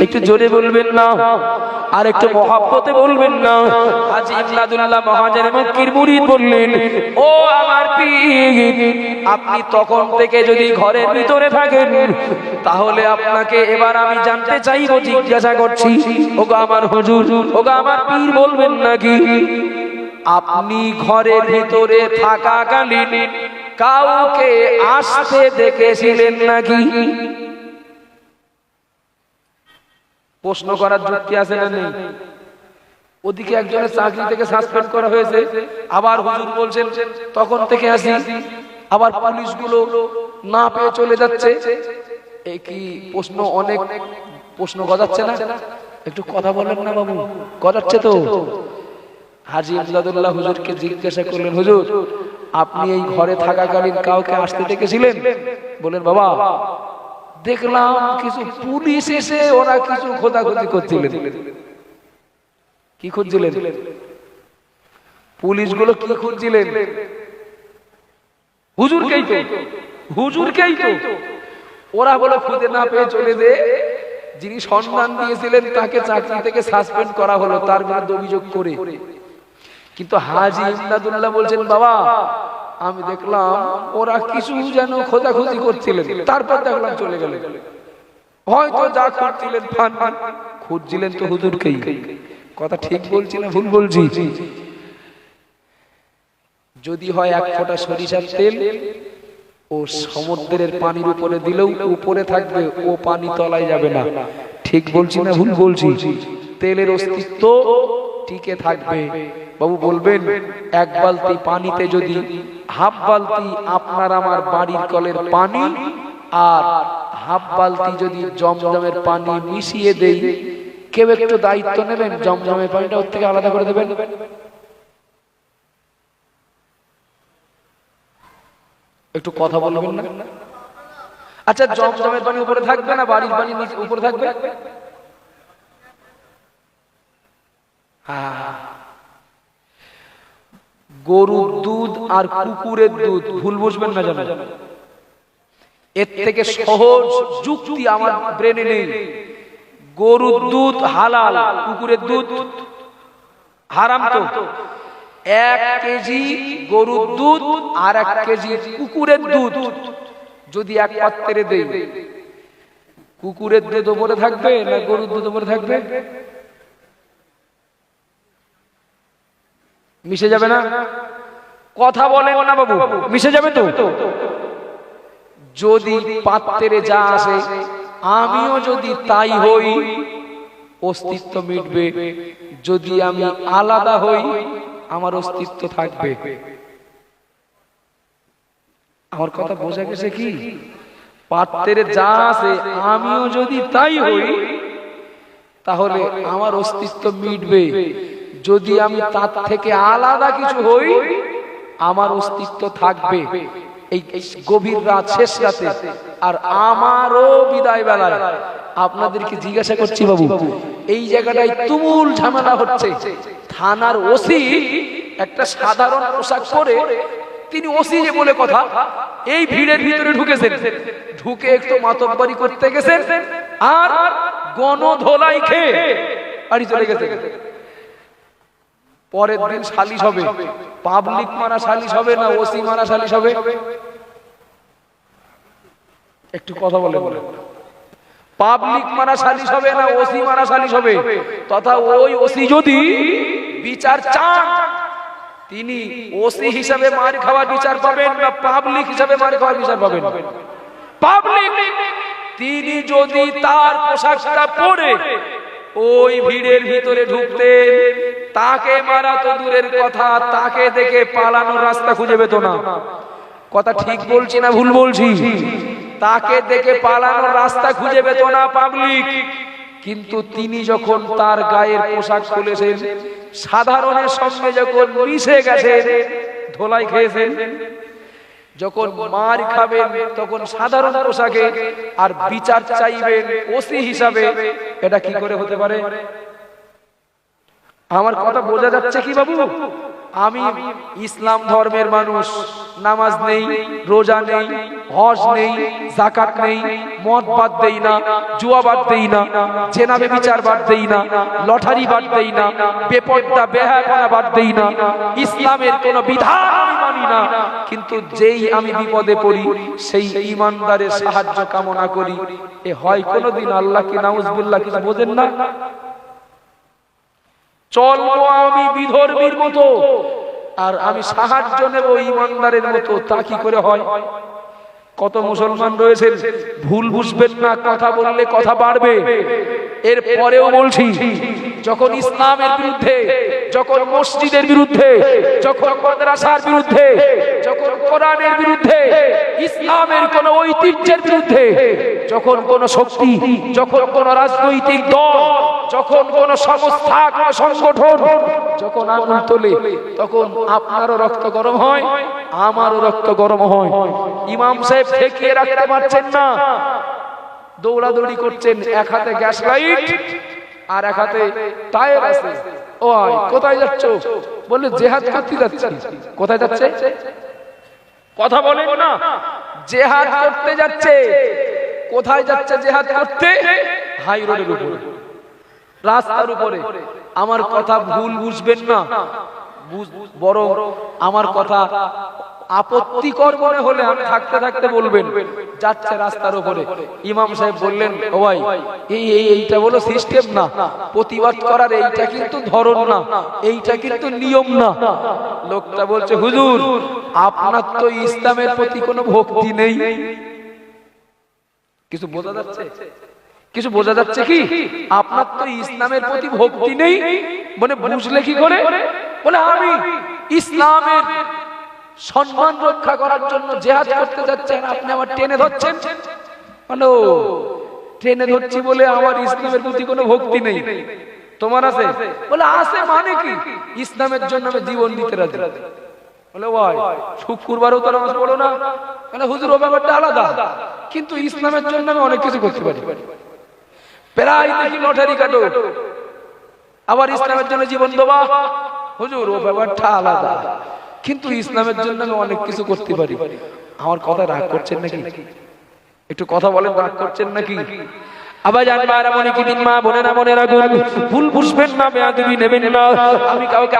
একটু জোরে বলবেন না আর একটু মহাব্বতে বলবেন না। হাজি ইমদাদুল্লাহ মহাজন মক্কির মুরিদ বললেন ও আমার পীর আপনি তখন থেকে যদি ঘরের ভিতরে থাকেন তাহলে আপনাকে এবার আমি জানতে চাইব জিজ্ঞাসা করছি ওগো আমার হুজুর ওগো আমার পীর বলবেন নাকি? আপনি ঘরের ভিতরে থাকাকালীন কাউকে আসতে দেখেছিলেন নাকি? প্রশ্ন করার যুক্তি আছে না নেই? ওদিকে একজনের চাকরি থেকে সাসপেন্ড করা হয়েছে, আবার হুজুর বলছেন, তখন থেকে আসি। আবার পুলিশগুলো না পেয়ে চলে যাচ্ছে। এই কি প্রশ্ন অনেক প্রশ্ন গজাচ্ছে না? একটু কথা বলেন না বাবু, গজাচ্ছে তো। হাজি ইমদাদুল্লাহ হুজুরকে জিজ্ঞাসা করলেন, হুজুর, আপনি এই ঘরে থাকাকালীন কাউকে আসতে দেখেছিলেন? বলেন বাবা দেখলাম কিছু পুলিশ এসে ওরা কিছু খোঁজাখুঁজি করছিলেন। কি খুঁজছিলেন? পুলিশগুলো কি খুঁজছিলেন? হুজুরকেই তো হুজুরকেই তো। ওরা বলে, খুঁজে না পেয়ে চলে যে যিনি সম্মান দিয়েছিলেন, তাকে চাকরি থেকে সাসপেন্ড করা হলো, তার বিরুদ্ধে অভিযোগ করে। কিন্তু হাজি ইমদাদুল্লাহ বলছেন, বাবা আমি দেখলাম ওরা কিছু যেন খোঁজাখুঁজি করছিলেন। তারপর দেখলাম চলে গেলেন। হয়তো যা খুঁজছিলেন পান খুঁজছিলেন তো হুজুরকেই। কথা ঠিক বলছি না ভুল বলছি? যদি হয় এক ফোঁটা সরিষার তেল, ও সমুদ্রের পানির উপরে দিলেও উপরে থাকবে, ও পানি তলায় যাবে না। ঠিক বলছি না ভুল বলছি? তেলের অস্তিত্ব টিকে থাকবে। বাবু বলবেন, এক বালতি পানিতে যদি হাফ বালতি আপনার আমার বাড়ির কলের পানি আর হাফ বালতি যদি জমজমের পানি মিশিয়ে দেই, কেউ একটু দায়িত্ব নেবেন? জমজমের পানিটা ওর থেকে আলাদা করে দেবেন? একটু কথা বলবেন না? আচ্ছা জমজমের পানি উপরে থাকবে না? বাড়ির পানি উপরে থাকবে হ্যাঁ। গরুর দুধ আর কুকুরের দুধ, ভুল বুঝবেন না জানা? এর থেকে সহজ যুক্তি আমার ব্রেনে নেই। গরুর দুধ হালাল, কুকুরের দুধ হারাম তো। এক কেজি গরুর দুধ আর এক কেজি কুকুরের দুধ যদি এক পাত্রে দেই, কুকুরের দুধ ওপরে থাকবে না গরুর দুধ ওপরে থাকবে? মিশে যাবে না? কথা বলেন না বাবু মিশে যাবে তো? যদি পাত্রে যা আসে আমিও যদি তাই হই অস্তিত্ব মিটবে। যদি আমি আলাদা হই আমার অস্তিত্ব থাকবে। আমার কথা বোঝা গেছে কি? পাত্রে যা আছে আমিও যদি তাই হই তাহলে আমার অস্তিত্ব মিটবে। যদি আমি তার থেকে আলাদা কিছু হই, আমার অস্তিত্ব থাকবে এই গভীর রাত, শেষ রাতে। আর আমারও বিদায় বেলায়। আপনাদেরকে জিজ্ঞাসা করছি বাবু, এই জায়গাটায় তুমুল ঝামেলা হচ্ছে। থানার ওসি একটা সাধারণ পোশাক পরে তিনি ওসি যে বলে কথা, এই ভিড়ের ভিতরে ঢুকেছেন। ঢুকে একটু মাতব্বারি করতে গেছেন আর গণধোলাই খেয়ে বাড়ি চলে গেছেন। পরের দিন সালিশ হবে। পাবলিক মারা সালিশ হবে না ওসি মারা সালিশ হবে? একটু কথা বলে বলে। পাবলিক মারা সালিশ হবে না ওসি মারা সালিশ হবে? তথা ওই ওসি যদি বিচার চান তিনি ওসি হিসাবে মার খাওয়ার বিচার পাবেন না পাবলিক হিসাবে মার খাওয়ার বিচার পাবেন পাবলিক তিনি যদি তার পোশাকটা পরে ওই ভিড়ের ভিতরে ঢুকতেন। তাকে মারা তো দূরের কথা, তাকে দেখে পালানোর রাস্তা খুঁজে পেত না। কথা ঠিক বলছি না ভুল বলছি? তাকে দেখে পালানোর রাস্তা খুঁজে পেত না পাবলিক কিন্তু তিনি যখন তার গায়ের পোশাক খুলেছেন, সাধারণের সঙ্গে যখন মিশে গেছেন, ধোলাই খেয়েছেন যখন মার খাবেন তখন সাধারণ পোশাকে আর বিচার চাইবেন ওসি হিসাবে এটা কি করে হতে পারে? আমার কথা বোঝা যাচ্ছে কি বাবু? আমি ইসলাম ধর্মের মানুষ। নামাজ নেই, রোজা নেই, হজ নেই জাকাত নেই, মদ বাদ দেই না, জুয়া বাদ দেই না জেনাবে বিচার বাদ দেই না, লটারি বাদ দেই না, বেপর্দা, বেহায়াপনা বাদ দেই না, ইসলামের কোন বিধান না। কিন্তু যেই আমি বিপদে পড়ি, সেই ইমানদারের সাহায্য কামনা করি। এ হয় কোনোদিন আল্লাহ কি নাউজবিল্লাহ কিছু বোঝেন না? চলবো আমি বিধর্মীর মতো। আর আমি সাহায্য নেব ইমানদারের মতো, তা কি করে হয়? কত মুসলমান রয়েছেন, ভুল বুঝবেন না, কথা বললে কথা বাড়বে। এর পরেও বলছি যখন ইসলামের বিরুদ্ধে যখন মসজিদের বিরুদ্ধে যখন মাদ্রাসার বিরুদ্ধে যখন কোরআনের বিরুদ্ধে ইসলামের কোন ঐতিহ্যের বিরুদ্ধে যখন কোন শক্তি যখন কোন রাজনৈতিক দল যখন কোন সংস্থা কোন সংগঠন যখন আগুন তোলে তখন আপনারও রক্ত গরম হয় আমারও রক্ত গরম হয়। ইমাম সাহেব ঠেকিয়ে রাখতে পারছেন না। দৌড়াদৌড়ি করছেন এক হাতে গ্যাস লাইট আর এক হাতে টায়ার আছে। ও কোথায় যাচ্ছ? বললে জেহাদ করতে যাচ্ছে। কোথায় যাচ্ছে? কথা বলেন না। জেহাদ করতে যাচ্ছে। কোথায় যাচ্ছে জেহাদ করতে? হাই রোডের উপরে। রাস্তার উপরে। আমার কথা ভুল বুঝবেন না। বুঝ- বড় আমার কথা আপত্তিকর মনে হলে আমি থাকতে থাকতে বলবেন। যাচ্ছে রাস্তার উপরে। ইমাম সাহেব বললেন, ও ভাই, এই এই, এইটা বলো সিস্টেম না। প্রতিবাদ করার এইটা কিন্তু ধরন না। এইটা কিন্তু নিয়ম না। লোকটা বলছে, হুজুর, আপনার তো ইসলামের প্রতি কোনো ভক্তি নেই। কিছু বোঝা যাচ্ছে? কিছু বোঝা যাচ্ছে কি? আপনার তো ইসলামের প্রতি ভক্তি নেই। মানে বুঝলে কি করে? বলে, আমি ইসলামের সম্মান রক্ষা করার জন্য জেহাদ করতে যাচ্ছেন। আপনি আমার টেনে ধরছেন? ও, টেনে ধরছি বলে আমার ইসলামের প্রতি কোনো ভক্তি নেই। তোমার আছে? বলে আছে মানে কি? ইসলামের জন্য আমি জীবন দিতে রাজি। বলে ভাই শুক্রবারও তো নামাজ পড়ো না। মানে হুজুর ও ব্যাপারটা আলাদা। কিন্তু ইসলামের জন্য আমি অনেক কিছু করতে পারি। প্রায় দেখি লটারি কাটো। আবার ইসলামের জন্য জীবন দেবা হুজুর ও ব্যাপারটা আলাদা। কিন্তু ইসলামের জন্য আমি অনেক কিছু করতে পারি। আমার কথা রাগ করছেন নাকি? একটু কথা বলেন, রাগ করছেন নাকি?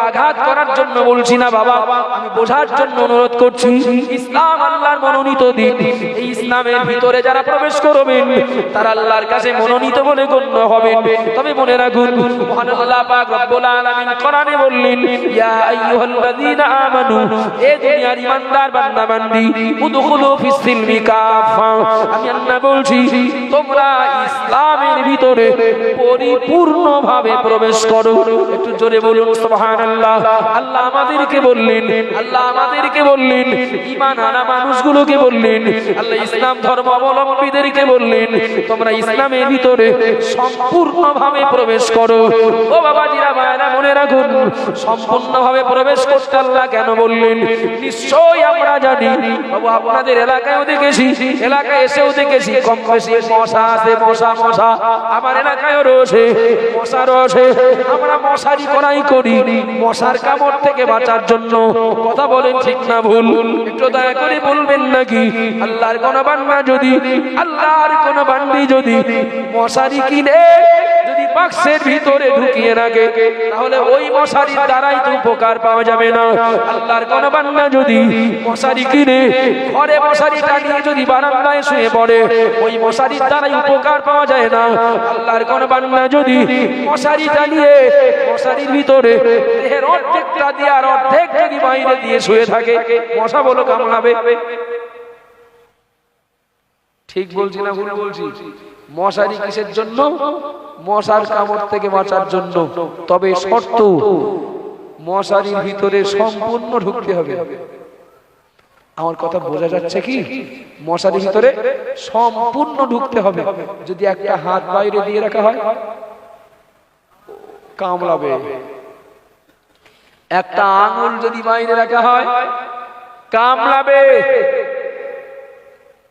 আঘাত করার জন্য বলছি না বাবা বোঝার জন্য অনুরোধ করছি মনোনীত দিন। ইসলামের ভিতরে যারা প্রবেশ করবেন, তারা বলে গণ্য হবেন। তবে মনে রাখুন, মহান আল্লাহ পাক রব্বুল কোরআনে বললেন আমি বলছি, তোমরা ইসলামের ভিতরে পরিপূর্ণভাবে প্রবেশ করো। একটু জোরে বলুন, সুবহানাল্লাহ। আল্লাহ আমাদেরকে বললেন, আল্লাহ আমাদেরকে বললেন ঈমান আনা মানুষগুলোকে বললেন, আল্লাহ ইসলাম ধর্ম অবলম্বীদেরকে বললেন, তোমরা ইসলামের ভিতরে সম্পূর্ণভাবে প্রবেশ করো। ও বাবাজিরা, মায়েরা, মনে রাখুন, সম্পূর্ণভাবে প্রবেশ করতে আল্লাহ কেন বললেন? নিশ্চয়ই আমরা জানি। বাবু, আপনাদের এলাকায়ও দেখেছি, এলাকায় এসেও দেখেছি কম বেশি মশা আছে, মশা মশা, আমার এলাকায় রয়েছে, মশা রয়েছে, আমরা মশারি করাই করি। মশার কামড় থেকে বাঁচার জন্য কথা বলেন ঠিক না ভুল? একটু দয়া করে বলবেন নাকি? আল্লাহর কোন বান্না যদি, আল্লাহর কোন বান্দি যদি মশারি কিনে বাক্সের ভিতরে ঢুকিয়ে রাখে, তাহলে ওই মশারির দ্বারাই তো উপকার পাওয়া যাবে না। আল্লাহর কোন যদি মশারি কিনে, ঘরে মশারি টানিয়ে যদি বারান্দায় শুয়ে পড়ে, ওই মশারির দ্বারাই উপকার পাওয়া যায় না। আল্লাহর কোন বান্না যদি মশারি টানিয়ে মশারির ভিতরে দেহের অর্ধেকটা দিয়ে আর অর্ধেক যদি বাইরে দিয়ে শুয়ে থাকে, মশা বলো কামড়াবে? ঠিক বলছি না ভুল বলছি? মশারি কিসের জন্য? মশার কামড় থেকে বাঁচার জন্য। তবে শর্ত, মশারির ভিতরে সম্পূর্ণ ঢুকতে হবে। আমার কথা বোঝা যাচ্ছে কি? মশারির ভিতরে সম্পূর্ণ ঢুকতে হবে। যদি একটা হাত বাইরে দিয়ে রাখা হয়, কামড়াবে। একটা আঙুল যদি বাইরে রাখা হয়, কামড়াবে।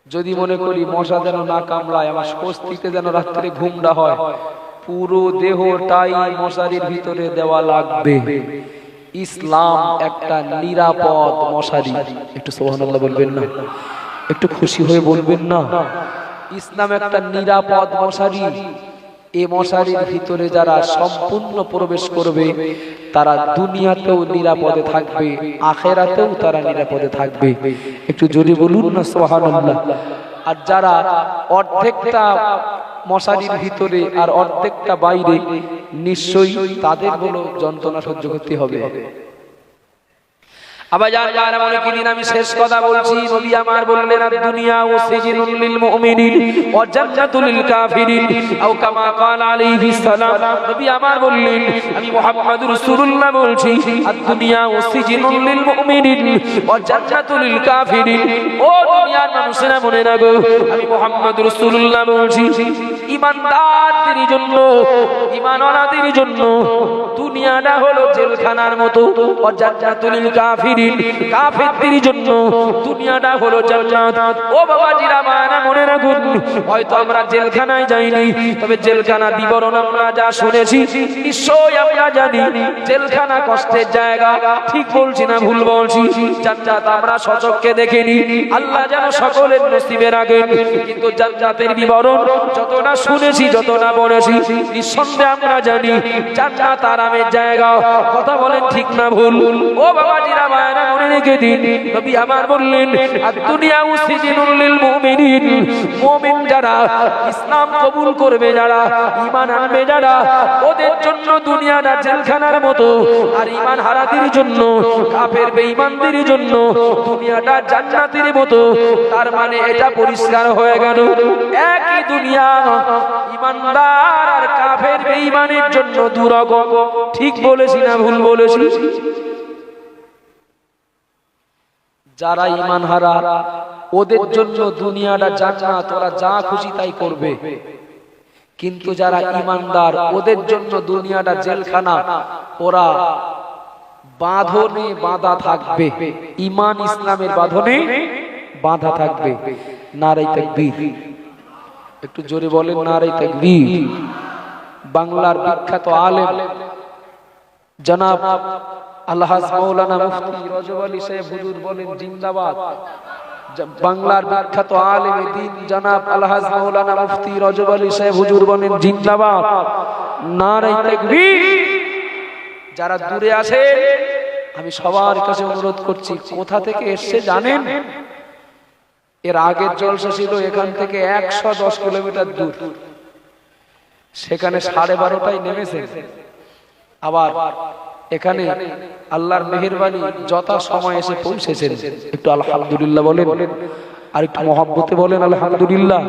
যদি মনে করি মশা যেন না কামড়ায়, আমার স্বস্তিতে যেন রাত্রে ঘুমটা হয়, পুরো দেহটাই মশারির ভিতরে দেওয়া লাগবে। ইসলাম একটা নিরাপদ মশারি। একটু সোহানাল্লাহ বলবেন না? একটু খুশি হয়ে বলবেন না? ইসলাম একটা নিরাপদ মশারি। এ মশারির ভিতরে যারা সম্পূর্ণ প্রবেশ করবে, তারা দুনিয়াতেও নিরাপদে থাকবে, আখেরাতেও তারা নিরাপদে থাকবে। একটু জোরে বলুন না সোহানাল্লাহ আর যারা অর্ধেকটা মশারির ভিতরে আর অর্ধেকটা বাইরে, নিশ্চয়ই তাদের বলো যন্ত্রণা সহ্য করতে হবে। আবার যার যার মনে কিদিন আমি শেষ কথা বলছি? নবী আমার বললেন আর দুনিয়া ও সিজিনুল লিল মুমিনিন, ওয়া জান্নাতুল লিল কাফিরিন। আও কামা ক্বাল আলাইহিস আমার বললেন, আমি মুহাম্মদুর রাসূলুল্লাহ বলছি আর দুনিয়া ও সিজিনুল লিল ওয়া জান্নাতুল লিল কাফিরিন। ও দুনিয়ার মানুষেরা মনে রাখো, আমি মুহাম্মদুর রাসূলুল্লাহ বলছি। ইমানদারদের জন্য, ইমানওয়ালাদের জন্য দুনিয়াটা হলো জেলখানার মতো ওয়া কাফিরিন, কাফেরদের জন্য দুনিয়াটা হলো জান্নাত। ও বাবা জিরা মানা মনে রাখুন, হয়তো আমরা জেলখানায় যাইনি, তবে জেলখানার বিবরণ আমরা যা শুনেছি, নিশ্চয়ই আমরা জানি, জেলখানা কষ্টের জায়গা, ঠিক বলছি না ভুল বলছি, জান্নাত আমরা সচক্ষে দেখিনি, আল্লাহ যেন সকলের নসিবে রাখেন, কিন্তু জান্নাতের বিবরণ যতটা শুনেছি যতটা বলেছি, নিঃসন্দেহে আমরা জানি জান্নাত আরামের জায়গা। কথা বলেন ঠিক না ভুল? ও বাবা মায়েরা মনে রেখে দিন। নবী আমার বললেন দুনিয়া উসিজিনুল লিল মুমিনিন। মুমিন যারা ইসলাম কবুল করবে, যারা ঈমান আনবে, যারা ওদের জন্য দুনিয়াটা জেলখানার মতো, আর ঈমান হারাদের জন্য, কাফের বেঈমানদের জন্য দুনিয়াটা জান্নাতের মতো। তার মানে এটা পরিষ্কার হয়ে গেল। একই দুনিয়া ঈমানদার আর কাফের বেঈমানের জন্য দুরকম। ঠিক বলেছি না ভুল বলেছি? যারা ইমান হারা ওদের জন্য দুনিয়াটা জান্নাত, ওরা যা খুশি তাই করবে। কিন্তু যারা ইমানদার ওদের জন্য দুনিয়াটা জেলখানা, ওরা বাঁধনে বাঁধা থাকবে। ইমান ইসলামের বাঁধনে বাঁধা থাকবে। নারাই তাকবীর। একটু জোরে বলেন নারাই তাকবীর। বাংলার বিখ্যাত আলেম জনাব মুফতি রজব হুজুর বলেন বাংলার দিন জনাব মুফতি রজব হুজুর নারাই তাকবীর। যারা দূরে আছে, আমি সবার কাছে অনুরোধ করছি, কোথা থেকে এসছে জানেন? এর আগের জলসা ছিল এখান থেকে একশো দশ কিলোমিটার দূর। সেখানে সাড়ে বারোটায় নেমেছে। আবার এখানে আল্লাহর মেহেরবানি যথা সময় এসে পৌঁছেছেন। একটু আলহামদুলিল্লাহ বলেন। আর একটু মহাব্বতে বলেন, আলহামদুলিল্লাহ।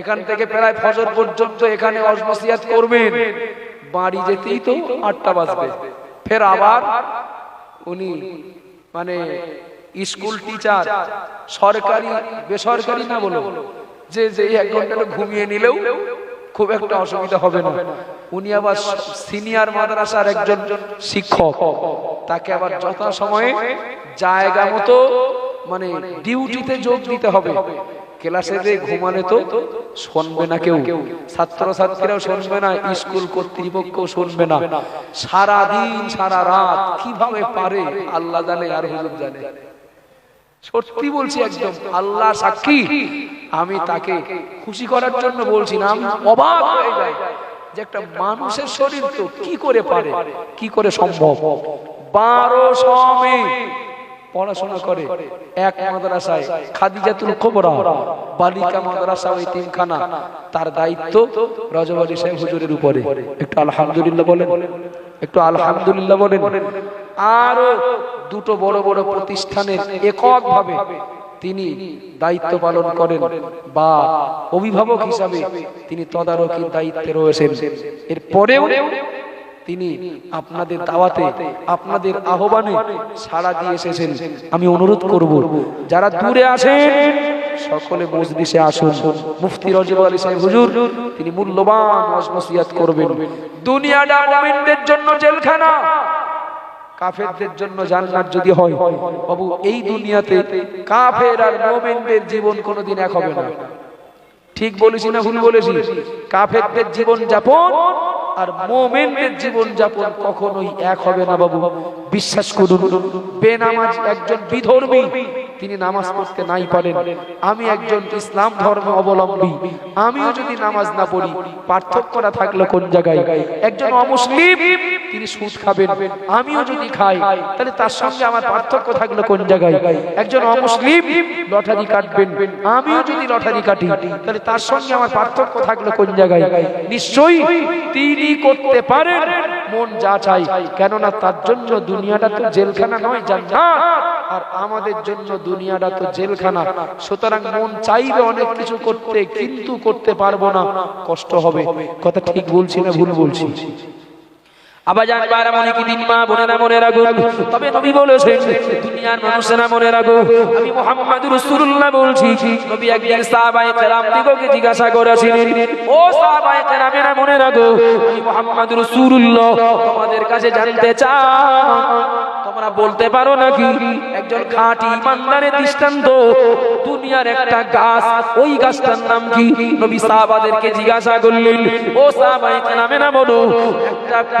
এখান থেকে প্রায় ফজর পর্যন্ত এখানে অজনসিয়াত করবেন। বাড়ি যেতেই তো আটটা বাজবে। ফের আবার উনি মানে স্কুল টিচার, সরকারি, বেসরকারি না বলো, যে যে এক ঘণ্টা ঘুমিয়ে নিলেও খুব একটা অসুবিধা হবে না। উনি আবার সিনিয়র মাদ্রাসার একজন শিক্ষক, তাকে আবার যথা সময়ে জায়গা মতো মানে ডিউটিতে যোগ দিতে হবে। ক্লাসে যে ঘুমালে তো শুনবে না কেউ ছাত্র ছাত্রীরাও শুনবে না, স্কুল কর্তৃপক্ষ শুনবে না। সারা দিন সারা রাত কীভাবে পারে, আল্লাহ জানে আর হুজুর জানে। সত্যি বলছি একদম আল্লাহ সাক্ষী। আমি তাকে খুশি করার জন্য বলছি না। আমি অবাক হয়ে যাই যে একটা মানুষের শরীর তো কি করে পারে? কি করে সম্ভব? পড়াশোনা করে এক মাদ্রাসায়। খাদিজাতুল কোবরা। বালিকা মাদ্রাসা ওই তিনখানা। তার দায়িত্ব রজব আলী সাহেব হুজুরের উপরে। একটু আলহামদুলিল্লাহ বলেন। একটু আলহামদুলিল্লাহ বলেন। আরও দুটো বড় বড় প্রতিষ্ঠানের একক ভাবে তিনি দায়িত্ব পালন করেন বা অভিভাবক হিসাবে তিনি তদারকির দায়িত্বে রয়েছেন। এর পরেও তিনি আপনাদের দাওয়াতে, আপনাদের আহ্বানে সাড়া দিয়ে এসেছেন। আমি অনুরোধ করব, যারা দূরে আছেন, সকলে মজলিসে আসুন। মুফতি রজব আলী সাহেব, হুজুর, তিনি মূল্যবান নসিয়াত করবেন। দুনিয়াটা মুমিনদের জন্য জেলখানা। কাফেরদের জন্য জান্নাত যদি হয়, বাবু, এই দুনিয়াতে কাফের আর মুমিনদের জীবন কোনোদিন এক হবে না। ঠিক বলেছি না ভুল বলেছি? কাফেরদের জীবন যাপন আর মোমেনদের জীবন যাপন কখনোই এক হবে না, বাবু। বিশ্বাস করুন, বেনামাজ একজন বিধর্মী তিনি নামাজ পড়তে নাই পারেন। আমি একজন ইসলাম ধর্ম অবলম্বী। আমিও যদি নামাজ না পড়ি, পার্থক্যটা থাকল কোন জায়গায়? একজন অমুসলিম, তিনি সুদ খাবেন। আমিও যদি খাই, তাহলে তার সঙ্গে আমার পার্থক্য থাকল কোন জায়গায়? একজন অমুসলিম, লটারি কাটবেন। আমিও যদি লটারি কাটি, তাহলে তার সঙ্গে আমার পার্থক্য থাকল কোন জায়গায়? নিশ্চয়ই তিনি করতে পারেন, মন যা চাই কেননা তার জন্য দুনিয়াটা তো জেলখানা নয়, জান্নাত। আর আমাদের জন্য দুনিয়াটা তো জেলখানা। সুতরাং মন চাইবে অনেক কিছু করতে, কিন্তু করতে পারব না। কষ্ট হবে। কথা ঠিক বলছি না ভুল বলছি? আবার জান মনে কি দিন মা বোনেরা মনে রাখো। তবে নবী বলেছেন দুনিয়ার মানুষেরা মনে রাখো আমি মোহাম্মদ রাসূলুল্লাহ বলছি নবী একদিন সাহাবায়ে কেরাম দিগকে জিজ্ঞাসা করেছিলেন ও সাহাবায়ে কেরামেরা মনে রাখো আমি মোহাম্মদ রাসূলুল্লাহ তোমাদের কাছে জানতে চাই তোমরা বলতে পারো নাকি? একজন খাঁটি ইমানদারের দৃষ্টান্ত দুনিয়ার একটা গাছ ওই গাছটার নাম কি? নবী সাহাবাদেরকে জিজ্ঞাসা করলেন ও সাহাবায়ে কেরামেরা বলো একটা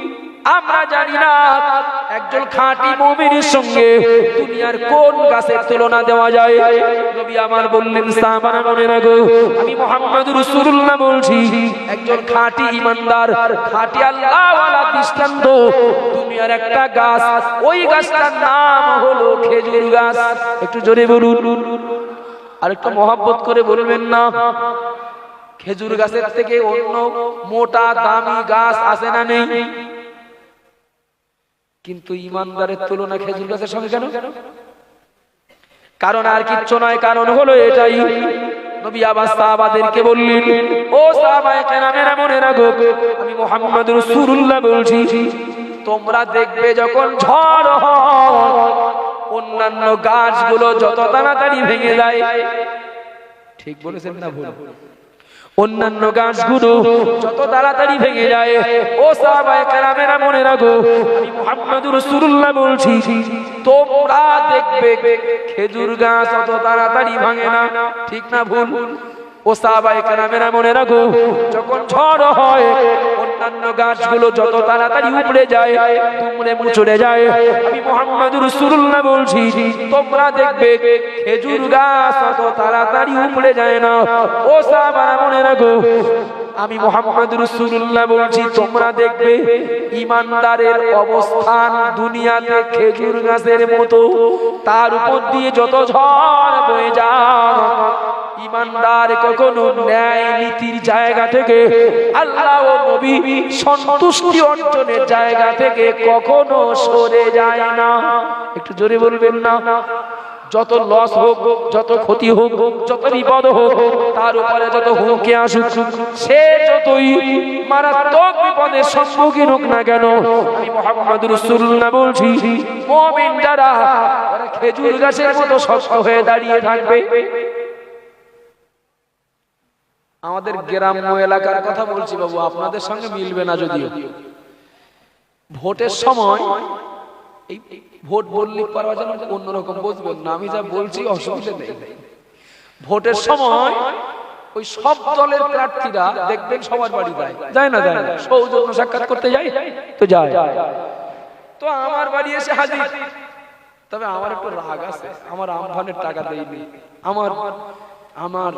আমরা জানি না একজন খাঁটি মুমিনের সঙ্গে দুনিয়ার কোন গাছের তুলনা দেওয়া যায়। নবী আমার বললেন সাহাবারা মনে রাখো, আমি মুহাম্মদ রাসূলুল্লাহ বলছি, একজন খাঁটি ইমানদার, খাঁটি আল্লাহওয়ালা দৃষ্টান্ত, দুনিয়ার একটা গাছ, ওই গাছটার নাম হলো খেজুর গাছ। একটু জোরে বলুন। আর একটু মহব্বত করে বলবেন না, খেজুর গাছের থেকে অন্য মোটা দামি গাছ আছে না নেই? কিন্তু ইমানদারের তুলনা খেজুর গাছের সঙ্গে কেন? কারণ আর কিচ্ছু নয়, কারণ হলো এটাই। তোমরা দেখবে যখন ঝড় অন্যান্য গাছগুলো যত তাড়াতাড়ি ভেঙে যায়। ঠিক বলেছেন না ভুল? অন্যান্য গাছগুলো যত তাড়াতাড়ি ভেঙে যায়, ও সাহাবায়ে কেরামেরা মনে রাখো, আমি রাসূলুল্লাহ বলছি, তোমরা দেখবে খেজুর গাছ অত তাড়াতাড়ি ভাঙে না, ঠিক না ভুল? ও সাহাবায়ে কেরামেরা মনে রাখো, যখন ঝড় হয়, অন্যান্য গাছগুলো যত তাড়াতাড়ি উপড়ে যায়, দুমড়ে মুচড়ে যায়। আমি মুহাম্মদুর রাসূলুল্লাহ বলছি, তোমরা দেখবে খেজুর গাছ অত তাড়াতাড়ি উপড়ে যায় না। ও সাহাবারা মনে রাখো, আমি মোহাম্মদ রসুল্লাহ বলছি, তোমরা দেখবে ইমানদারের অবস্থান দুনিয়াতে খেজুর গাছের মতো। তার উপর দিয়ে যত ঝড় বয়ে যায় ইমানদার কখনো ন্যায় নীতির জায়গা থেকে, আল্লাহ ও নবী সন্তুষ্টি অর্জনের জায়গা থেকে কখনো সরে যায় না। একটু জোরে বলবেন না? যত লস হোক, যত ক্ষতি হোক, যত বিপদ হোক, তার উপরে যত হুমকি আসুক, সে যতই মারাত্মক বিপদের সম্মুখীন হোক না কেন, আমি বলছি খেজুর গাছের মতো শক্ত হয়ে দাঁড়িয়ে থাকবে। আমাদের গ্রাম্য এলাকার কথা বলছি বাবু, আপনাদের সঙ্গে মিলবে না যদিও। ভোটের সময় এই ভোট বললে পারবা যেন অন্যরকম বুঝবেন না, আমি যা বলছি অসুবিধা নেই। ভোটের সময় ওই সব দলের প্রার্থীরা দেখবেন সবার বাড়ি যায়। যায় না যায় না। সৌজন্য সাক্ষাৎ করতে যাই, তো যায়। তো আমার বাড়ি এসে হাজির। তবে আমার একটু রাগ আছে, আমার আমফানের টাকা দেয়নি। আমার আমার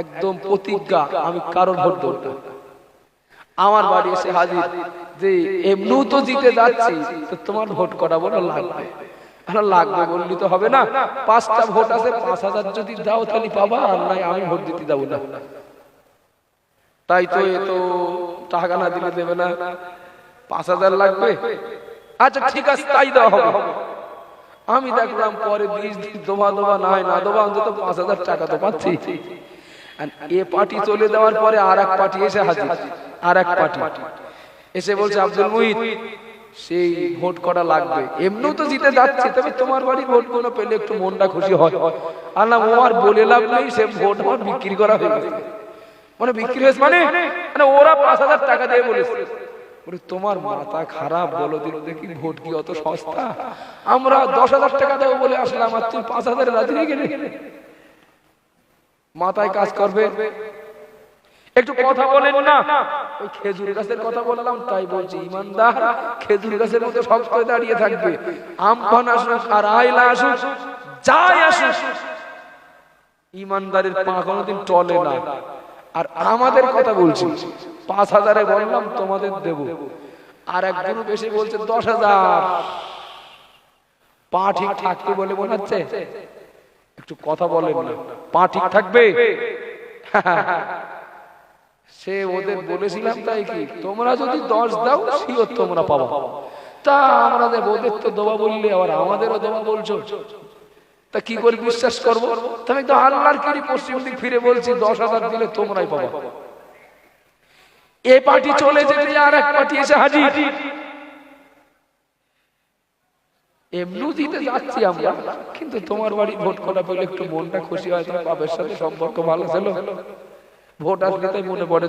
একদম প্রতিজ্ঞা আমি কারও ভোট দেবো না। আমার বাড়ি এসে হাজির যে এমনিও তো জিতে যাচ্ছি, তো তোমার ভোট করাবো না, লাগবে। লাগবে বললি তো হবে না। পাঁচটা ভোট আছে, পাঁচ হাজার যদি দাও তাহলে পাবা, আর নাই আমি ভোট দিতে যাব না। তাই তো এ তো টাকা না দিলে দেবে না। পাঁচ হাজার লাগবে। আচ্ছা ঠিক আছে, তাই দেওয়া হবে। আমি দেখলাম পরে বিশ দিন দোবা দোবা নাই, না দোবা, অন্তত পাঁচ হাজার টাকা তো পাচ্ছি। আর এ পার্টি চলে দেওয়ার পরে আর এক পার্টি এসে হাজির আর এক পার্টি এসে বলছে, আব্দুল মুহিত, সেই ভোট করা লাগবে? এমনিও তো জিতে যাচ্ছে, তবে তোমার বাড়ি ভোট কোনো পেলে একটু মনটা খুশি হয়। আল্লাহ ও আর বলে লাভ নেই, সে ভোট বিক্রি করা হয়ে গেছে। মানে বিক্রি হয়েছে মানে? মানে ওরা পাঁচ হাজার টাকা দিয়ে বলেছে। তোমার মাথা খারাপ বলো দিল দেখি ভোট কি অত সস্তা? আমরা দশ হাজার টাকা দেবো বলে আসলাম, আর তুই পাঁচ হাজার রাজি গেলে মাথায় কাজ করবে। একটু কথা বলেন না। ওই গাছের কথা বললাম, তাই বলছি, ইমানদার, খেজুর গাছের মধ্যে শক্ত দাঁড়িয়ে থাকবে। আমফান আসুক আর আইলা আসুক, যাই আসুক। ইমানদারের পা কোনোদিন টলে না। আর আমাদের কথা বলছি। পাঁচ হাজারে বললাম, তোমাদের দেব। আর এক গ্রুপ এসে বলছে, দশ হাজার। পা ঠিক থাকবে বলে মনে হচ্ছে? একটু কথা বলেন না। পা ঠিক থাকবে? সে ওদের বলেছিলাম তাই কি, তোমরা যদি দশ দাও, শিওর তোমরা পাবা। তা আমরা ওদের তো বললে, আবার আমাদেরও দেওয়া বলছো। তা কি করে বিশ্বাস করব? আমি তো আল্লাহর কিরি পশ্চিম দিক ফিরে বলছি, দশ হাজার দিলে তোমরাই পাবা। এ পার্টি চলে যেতে আর এক পার্টি এসে হাজির। যাচ্ছি আমরা, কিন্তু তোমার বাড়ি ভোট করা একটু মনটা খুশি হয় বাপের সাথে সম্পর্ক ভালো ছিল। ভোট মনে পড়ে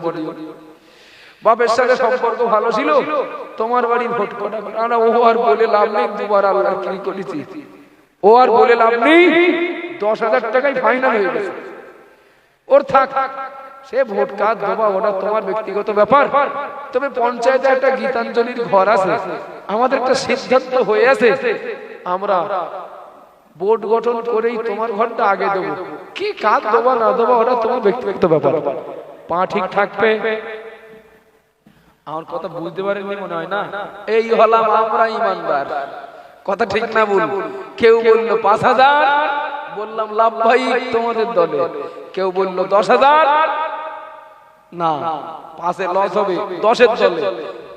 বাপের সাথে সম্পর্ক ভালো ছিল, তোমার ভোট করা না ও আর বলে লাভ নেই, দুবার আল্লাহ কি করেছি। ও আর বলে লাভ নেই। দশ হাজার টাকাই ফাইনাল হয়ে গেছে। ওর থাক সে ভোট কার্ড দেবা ওটা তোমার ব্যক্তিগত ব্যাপার। তবে পঞ্চায়েতে একটা গীতাঞ্জলির ঘর আছে। আমাদের একটা সিদ্ধান্ত হয়ে আছে। আমরা বোর্ড গঠন করেই তোমার ঘরটা আগে দেবো। কি কাজ দেবা না দেবা ওটা তোমার ব্যক্তিগত ব্যাপার। পা ঠিক থাকবে। আমার কথা বুঝতে পারেননি মনে হয় না? এই হলাম আমরা ইমানদার। কথা ঠিক না বল কেউ বলল পাঁচ হাজার, বললাম, লাভ ভাই, তোমাদের দলে। কেউ বলল দশ হাজার, না, পাঁচে লস হবে, দশের দলে।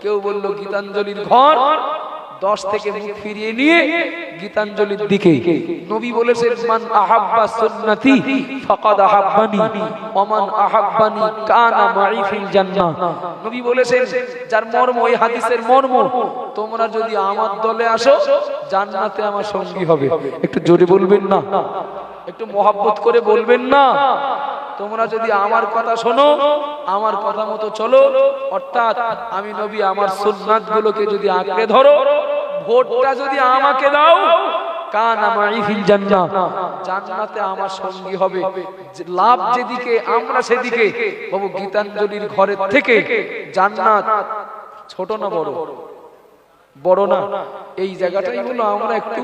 কেউ বলল গীতাঞ্জলির ঘর দশ থেকে মুখ ফিরিয়ে নিয়ে গীতাঞ্জলির দিকে। নবী বলেছেন, মান আহাব্বা সুন্নতি ফাকাদ আহাব্বানি ওমান আহাব্বানি কানা মাই ফিল জান্নাহ। নবী বলেছেন, যার মর্ম, ওই হাদিসের মর্ম, তোমরা যদি আমার দলে আসো, জান্নাতে আমার সঙ্গী হবে। একটু জোরে বলবেন না? একটু মহাব্বত করে বলবেন না? তোমরা যদি আমার কথা শোনো, আমার কথা মতো চলো, অর্থাৎ আমি নবী, আমার সুন্নাত গুলোকে যদি আঁকড়ে ধরো ভোটটা যদি আমাকে দাও কান আমার ফিল জান্নাহ জান্নাতে। আমার সঙ্গী হবে। লাভ যেদিকে আমরা সেদিকে বাবু গীতাঞ্জলির ঘরের থেকে জান্নাত। ছোট না বড়? বড়। না? এই জায়গাটাই হলো আমরা একটু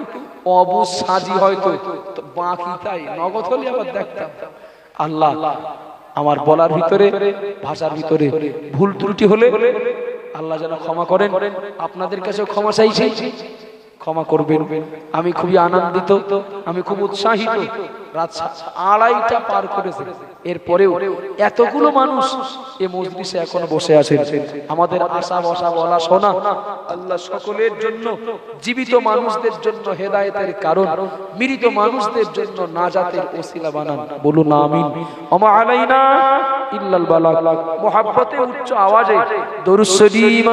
অবুজ সাজি হয়তো। বাকি তাই নগদ হলে আবার দেখতাম। আল্লাহ আমার বলার ভিতরে ভাষার ভিতরে ভুল ত্রুটি হলে আল্লাহ যেন ক্ষমা করেন। আপনাদের কাছে ক্ষমা চাইছি। ক্ষমা করবেন। আমি খুবই আনন্দিত, আমি খুব উৎসাহিত। আড়াইটা পার করেছে। এরপরেও এতগুলো মানুষ এ মজলিসে এখনও বসে আছেন আমাদের আশা বসা বলা শোনা। আল্লাহ সকলের জন্য, জীবিত মানুষদের জন্য হেদায়েতের কারণ, মৃত মানুষদের জন্য নাজাতের ওসিলা বানান। বলুন আমিন। আমা আলাইনা ইল্লাল বালাগ মুহাব্বতে উচ্চ আওয়াজে দরুদ শরীফ